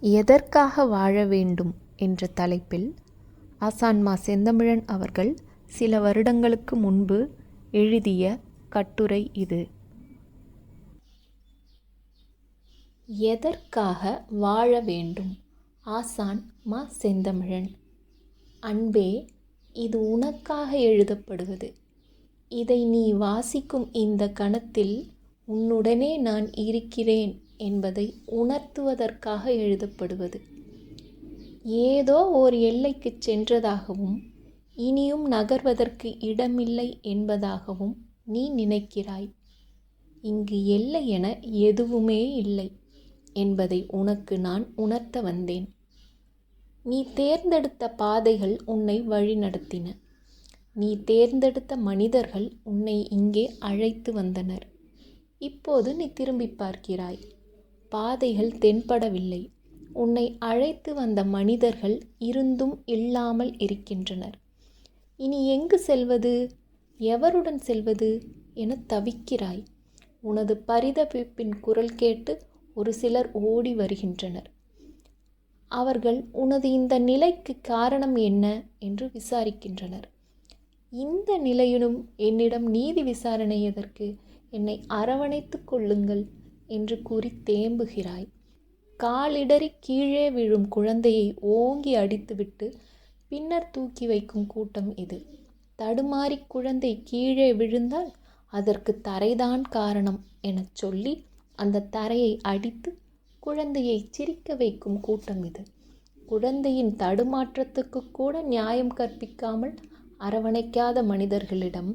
எதற்காக வாழ வேண்டும் என்ற தலைப்பில் ஆசான் மா செந்தமிழன் அவர்கள் சில வருடங்களுக்கு முன்பு எழுதிய கட்டுரை இது. எதற்காக வாழ வேண்டும்? ஆசான் மா செந்தமிழன். அன்பே இது உனக்காக எழுதப்படுவது. இதை நீ வாசிக்கும் இந்த கணத்தில் உன்னுடனே நான் இருக்கிறேன். என்பதை உணர்த்துவதற்காக எழுதப்படுவது. ஏதோ ஓர் எல்லைக்குச் சென்றதாகவும் இனியும் நகர்வதற்கு இடமில்லை என்பதாகவும் நீ நினைக்கிறாய். இங்கு எல்லை என எதுவுமே இல்லை என்பதை உனக்கு நான் உணர்த்த வந்தேன். நீ தேர்ந்தெடுத்த பாதைகள் உன்னை வழிநடத்தின. நீ தேர்ந்தெடுத்த மனிதர்கள் உன்னை இங்கே அழைத்து வந்தனர். இப்போது நீ திரும்பி பார்க்கிறாய். பாதைகள் தென்படவில்லை. உன்னை அழைத்து வந்த மனிதர்கள் இருந்தும் இல்லாமல் இருக்கின்றனர். இனி எங்கு செல்வது? எவருடன் செல்வது என தவிக்கிறாய். உனது பரிதவிப்பின் குரல் கேட்டு ஒரு சிலர் ஓடி வருகின்றனர். அவர்கள் உனது இந்த நிலைக்கு காரணம் என்ன என்று விசாரிக்கின்றனர். இந்த நிலையிலும் என்னிடம் நீதி விசாரணை எதற்கு? என்னை அரவணைத்து கொள்ளுங்கள். என்று கூறி தேம்புகிறாய். காலிடறி கீழே விழும் குழந்தையை ஓங்கி அடித்துவிட்டு பின்னர் தூக்கி வைக்கும் கூட்டம் இது. தடுமாறி குழந்தை கீழே விழுந்தால் அதற்கு தரைதான் காரணம் எனச் சொல்லி அந்த தரையை அடித்து குழந்தையை சிரிக்க வைக்கும் கூட்டம் இது. குழந்தையின் தடுமாற்றத்துக்கு கூட நியாயம் கற்பிக்காமல் அரவணைக்காத மனிதர்களிடம்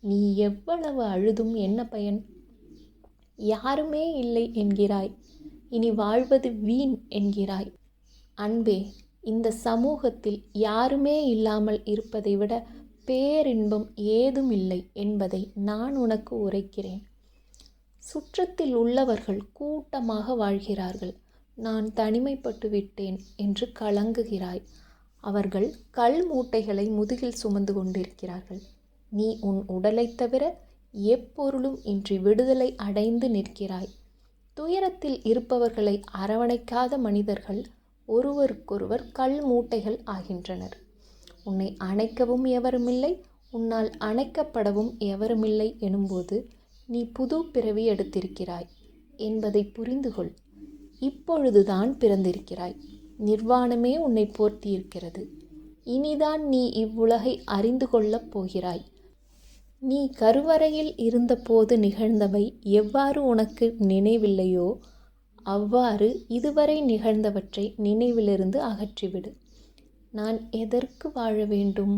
நீ எவ்வளவு அழுதும் என்ன பயன்? யாருமே இல்லை என்கிறாய். இனி வாழ்வது வீண் என்கிறாய். அன்பே இந்த சமூகத்தில் யாருமே இல்லாமல் இருப்பதை விட பேரின்பம் ஏதும் இல்லை என்பதை நான் உனக்கு உரைக்கிறேன். சுற்றத்தில் உள்ளவர்கள் கூட்டமாக வாழ்கிறார்கள். நான் தனிமைப்பட்டு விட்டேன் என்று கலங்குகிறாய். அவர்கள் கல் மூட்டைகளை முதுகில் சுமந்து கொண்டிருக்கிறார்கள். நீ உன் உடலைத் தவிர எப்பொருளும் இன்றி விடுதலை அடைந்து நிற்கிறாய். துயரத்தில் இருப்பவர்களை அரவணைக்காத மனிதர்கள் ஒருவருக்கொருவர் கல் மூட்டைகள் ஆகின்றனர். உன்னை அணைக்கவும் எவருமில்லை உன்னால் அணைக்கப்படவும் எவருமில்லை எனும்போது நீ புது பிறவி எடுத்திருக்கிறாய். என்பதை புரிந்து கொள் இப்பொழுதுதான் பிறந்திருக்கிறாய். நிர்வாணமே உன்னை போர்த்தியிருக்கிறது. இனிதான் நீ இவ்வுலகை அறிந்து கொள்ளப் போகிறாய். நீ கருவறையில் இருந்தபோது நிகழ்ந்தவை எவ்வாறு உனக்கு நினைவில்லையோ அவ்வாறு இதுவரை நிகழ்ந்தவற்றை நினைவிலிருந்து அகற்றிவிடு. நான் எதற்கு வாழ வேண்டும்?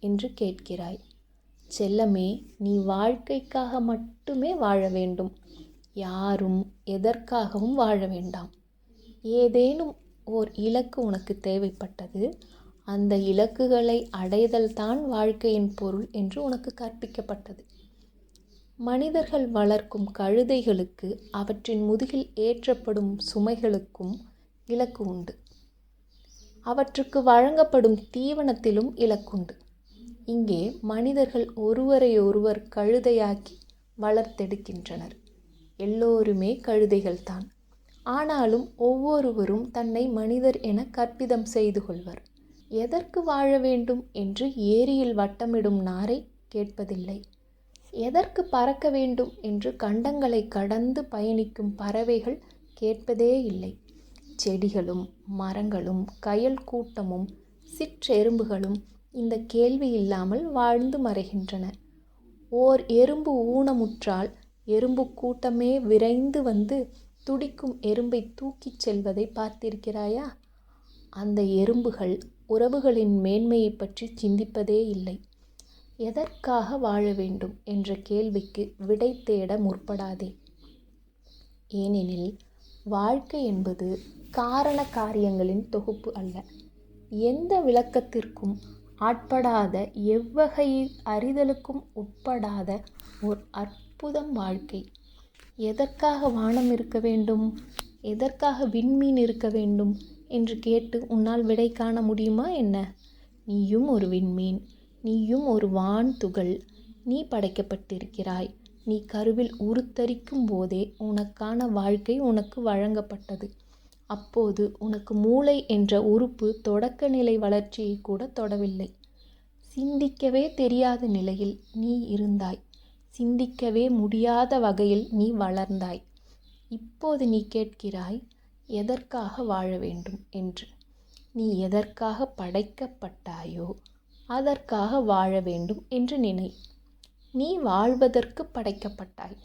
என்று கேட்கிறாய். செல்லமே நீ வாழ்க்கைக்காக மட்டுமே வாழ வேண்டும். யாரும் எதற்காகவும் வாழ வேண்டாம். ஏதேனும் ஓர் இலக்கு உனக்கு தேவைப்பட்டது. அந்த இலக்குகளை அடைதல் தான் வாழ்க்கையின் பொருள் என்று உனக்கு கற்பிக்கப்பட்டது. மனிதர்கள் வளர்க்கும் கழுதைகளுக்கு அவற்றின் முதுகில் ஏற்றப்படும் சுமைகளுக்கும் இலக்கு உண்டு. அவற்றுக்கு வழங்கப்படும் தீவனத்திலும் இலக்குண்டு இங்கே மனிதர்கள் ஒருவரையொருவர் கழுதையாக்கி வளர்த்தெடுக்கின்றனர். எல்லோருமே கழுதைகள்தான் ஆனாலும் ஒவ்வொருவரும் தன்னை மனிதர் என கற்பிதம் செய்து கொள்வர். எதற்கு வாழ வேண்டும் என்று ஏரியில் வட்டமிடும் நாரை கேட்பதில்லை. எதற்கு பறக்க வேண்டும் என்று கண்டங்களை கடந்து பயணிக்கும் பறவைகள் கேட்பதே இல்லை. செடிகளும் மரங்களும் கயல் கூட்டமும் சிற்றெரும்புகளும் இந்த கேள்வி இல்லாமல் வாழ்ந்து மறைகின்றன. ஓர் எறும்பு ஊனமுற்றால் எறும்பு கூட்டமே விரைந்து வந்து துடிக்கும் எறும்பை தூக்கிச் செல்வதை பார்த்திருக்கிறாயா? அந்த எறும்புகள் உறவுகளின் மேன்மையை பற்றி சிந்திப்பதே இல்லை. எதற்காக வாழ வேண்டும் என்ற கேள்விக்கு விடை தேட முற்படாதே. ஏனெனில் வாழ்க்கை என்பது காரண காரியங்களின் தொகுப்பு அல்ல. எந்த விளக்கத்திற்கும் ஆட்படாத எவ்வகை அறிதலுக்கும் உட்படாத ஓர் அற்புதம் வாழ்க்கை. எதற்காக வானம் இருக்க வேண்டும்? எதற்காக விண்மீன் இருக்க வேண்டும்? என்று கேட்டு உன்னால் விடை காண முடியுமா என்ன? நீயும் ஒரு விண்மீன் நீயும் ஒரு வான் துகள். நீ படைக்கப்பட்டிருக்கிறாய். நீ கருவில் உருத்தரிக்கும் போதே உனக்கான வாழ்க்கை உனக்கு வழங்கப்பட்டது. அப்போது உனக்கு மூளை என்ற உறுப்பு தொடக்க நிலை வளர்ச்சியை கூட தொடவில்லை. சிந்திக்கவே தெரியாத நிலையில் நீ இருந்தாய். சிந்திக்கவே முடியாத வகையில் நீ வளர்ந்தாய். இப்போது நீ கேட்கிறாய் எதற்காக வாழ வேண்டும் என்று. நீ எதற்காக படைக்கப்பட்டாயோ அதற்காக வாழ வேண்டும் என்று நினை. நீ வாழ்வதற்கு படைக்கப்பட்டாய்.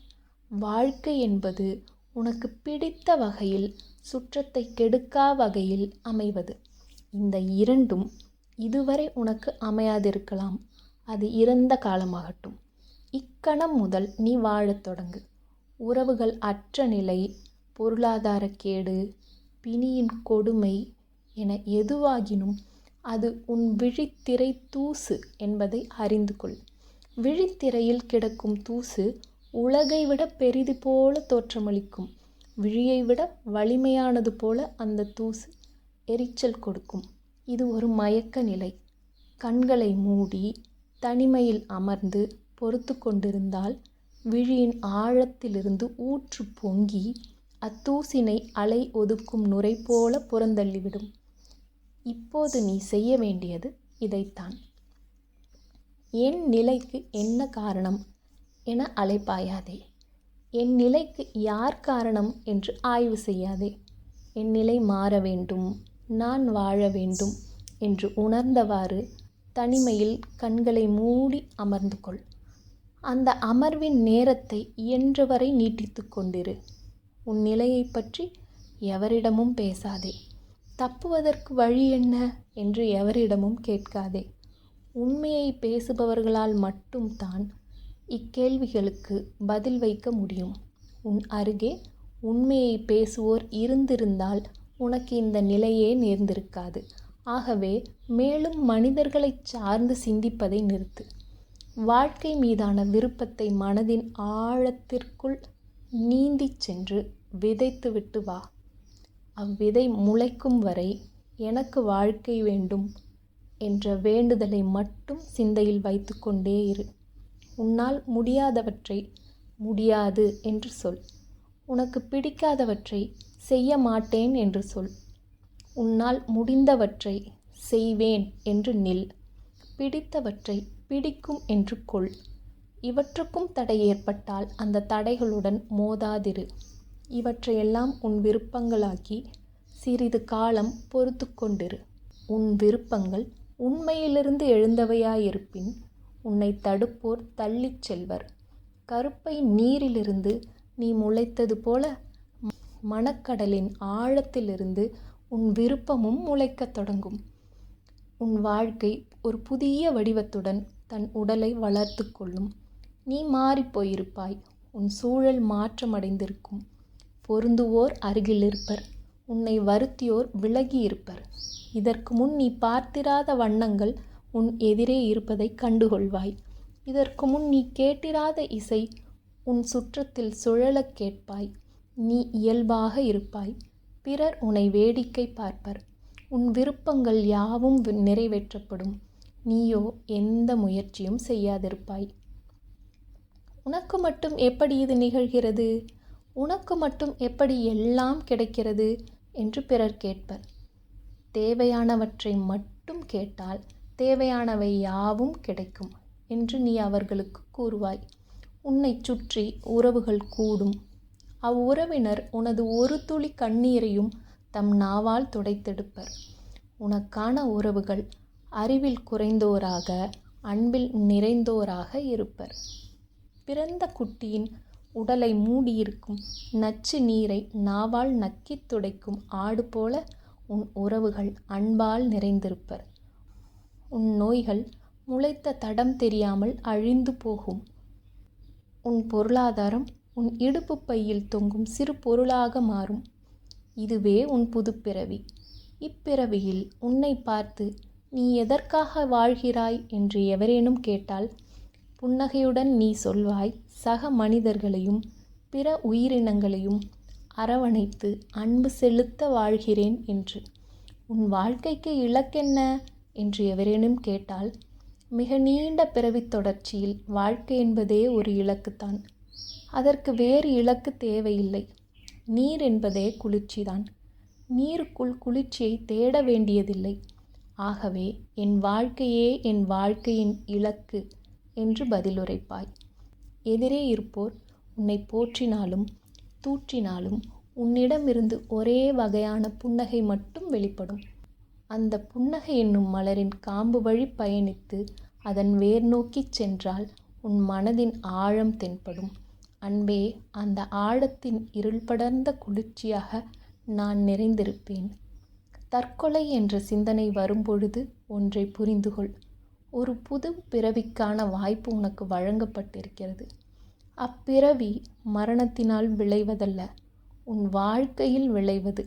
வாழ்க்கை என்பது உனக்கு பிடித்த வகையில் சுற்றத்தை கெடுக்கா வகையில் அமைவது. இந்த இரண்டும் இதுவரை உனக்கு அமையாதிருக்கலாம். அது இறந்த காலமாகட்டும். இக்கணம் முதல் நீ வாழத் தொடங்கு. உறவுகள் அற்ற நிலை பொருளாதார கேடு பிணியின் கொடுமை என எதுவாகினும் அது உன் விழித்திரை தூசு என்பதை அறிந்து கொள் விழித்திரையில் கிடக்கும் தூசு உலகை விட பெரிது போல தோற்றமளிக்கும். விழியை விட வலிமையானது போல அந்த தூசு எரிச்சல் கொடுக்கும். இது ஒரு மயக்க நிலை. கண்களை மூடி தனிமையில் அமர்ந்து பொறுத்து கொண்டிருந்தால் விழியின் ஆழத்திலிருந்து ஊற்று பொங்கி அத்தூசினை அலை ஒதுக்கும் நுரை போல புறந்தள்ளிவிடும். இப்போது நீ செய்ய வேண்டியது இதைத்தான். என் நிலைக்கு என்ன காரணம் என அலைப்பாயாதே. என் நிலைக்கு யார் காரணம் என்று ஆய்வு செய்யாதே. என் நிலை மாற வேண்டும் நான் வாழ வேண்டும் என்று உணர்ந்தவாறு தனிமையில் கண்களை மூடி அமர்ந்து கொள் அந்த அமர்வின் நேரத்தை இயன்றவரை நீட்டித்து கொண்டிரு. உன் நிலையை பற்றி எவரிடமும் பேசாதே. தப்புவதற்கு வழி என்ன என்று எவரிடமும் கேட்காதே. உண்மையை பேசுபவர்களால் மட்டும்தான் இக்கேள்விகளுக்கு பதில் வைக்க முடியும். உன் அருகே உண்மையை பேசுவோர் இருந்திருந்தால் உனக்கு இந்த நிலையே நேர்ந்திருக்காது. ஆகவே மேலும் மனிதர்களை சார்ந்து சிந்திப்பதை நிறுத்து. வாழ்க்கை மீதான விருப்பத்தை மனதின் ஆழத்திற்குள் நீந்திச் சென்று விதைத்துவிட்டு வா. அவ்விதை முளைக்கும் வரை எனக்கு வாழ்க்கை வேண்டும் என்ற வேண்டுதலை மட்டும் சிந்தையில் வைத்து கொண்டே இரு. உன்னால் முடியாதவற்றை முடியாது என்று சொல். உனக்கு பிடிக்காதவற்றை செய்ய மாட்டேன் என்று சொல். உன்னால் முடிந்தவற்றை செய்வேன் என்று நில். பிடித்தவற்றை பிடிக்கும் என்று கொள். இவற்றுக்கும் தடை ஏற்பட்டால் அந்த தடைகளுடன் மோதாதிரு. இவற்றையெல்லாம் உன் விருப்பங்களாக்கி சிறிது காலம் பொறுத்து கொண்டிரு. உன் விருப்பங்கள் உண்மையிலிருந்து எழுந்தவையாயிருப்பின் உன்னை தடுப்போர் தள்ளிச் செல்வர். கருப்பை நீரிலிருந்து நீ முளைத்தது போல மணக்கடலின் ஆழத்திலிருந்து உன் விருப்பமும் முளைக்கத் தொடங்கும். உன் வாழ்க்கை ஒரு புதிய வடிவத்துடன் தன் உடலை வளர்த்து கொள்ளும். நீ மாறிப்போயிருப்பாய் உன் சூழல் மாற்றமடைந்திருக்கும். பொருந்துவோர் அருகில் இருப்பர் உன்னை வருத்தியோர் விலகி இருப்பர் இதற்கு முன் நீ பார்த்திராத வண்ணங்கள் உன் எதிரே இருப்பதை கண்டுகொள்வாய். இதற்கு முன் நீ கேட்டிராத இசை உன் சுற்றத்தில் சுழலக் கேட்பாய். நீ இயல்பாக இருப்பாய். பிறர் உன்னை வேடிக்கை பார்ப்பர். உன் விருப்பங்கள் யாவும் நிறைவேற்றப்படும். நீயோ எந்த முயற்சியும் செய்யாதிருப்பாய். உனக்கு மட்டும் எப்படி இது நிகழ்கிறது? உனக்கு மட்டும் எப்படி எல்லாம் கிடைக்கிறது? என்று பிறர் கேட்பர். தேவையானவற்றை மட்டும் கேட்டால் தேவையானவை யாவும் கிடைக்கும் என்று நீ அவர்களுக்கு கூறுவாய். உன்னை சுற்றி உறவுகள் கூடும். அவ்வுறவினர் உனது ஒரு துளி கண்ணீரையும் தம் நாவால் துடைத்தெடுப்பர். உனக்கான உறவுகள் அறிவில் குறைந்தோராக அன்பில் நிறைந்தோராக இருப்பர். பிறந்த குட்டியின் உடலை மூடியிருக்கும் நச்சு நீரை நாவால் நக்கித் துடைக்கும் ஆடு போல உன் உறவுகள் அன்பால் நிறைந்திருப்பர். உன் நோய்கள் முளைத்த தடம் தெரியாமல் அழிந்து போகும். உன் பொருளாதாரம் உன் இடுப்பு பையில் தொங்கும் சிறு பொருளாக மாறும். இதுவே உன் புதுப்பிறவி. இப்பிறவியில் உன்னை பார்த்து நீ எதற்காக வாழ்கிறாய் என்று எவரேனும் கேட்டால் புன்னகையுடன் நீ சொல்வாய் சக மனிதர்களையும் பிற உயிரினங்களையும் அரவணைத்து அன்பு செலுத்த வாழ்கிறேன் என்று. உன் வாழ்க்கைக்கு இலக்கென்ன? என்று எவரேனும் கேட்டால் மிக நீண்ட பிறவித் தொடர்ச்சியில் வாழ்க்கை என்பதே ஒரு இலக்குத்தான். அதற்கு வேறு இலக்கு தேவையில்லை. நீர் என்பதே குளிர்ச்சிதான். நீருக்குள் குளிர்ச்சியை தேட வேண்டியதில்லை. ஆகவே என் வாழ்க்கையே என் வாழ்க்கையின் இலக்கு. என்று பதிலுரைப்பாய். எதிரே இருப்போர் உன்னை போற்றினாலும் தூற்றினாலும் உன்னிடமிருந்து ஒரே வகையான புன்னகை மட்டும் வெளிப்படும். அந்த புன்னகை என்னும் மலரின் காம்பு வழி பயணித்து அதன் வேர் நோக்கிச் சென்றால் உன் மனதின் ஆழம் தென்படும். அன்பே அந்த ஆழத்தின் இருள் படர்ந்த குளிர்ச்சியாக நான் நிறைந்திருப்பேன். தற்கொலை என்ற சிந்தனை வரும்பொழுது ஒன்றை புரிந்துகொள். ஒரு புது பிறவிக்கான வாய்ப்பு உனக்கு வழங்கப்பட்டிருக்கிறது. அப்பிறவி மரணத்தினால் விளைவதல்ல உன் வாழ்க்கையில் விளைவது.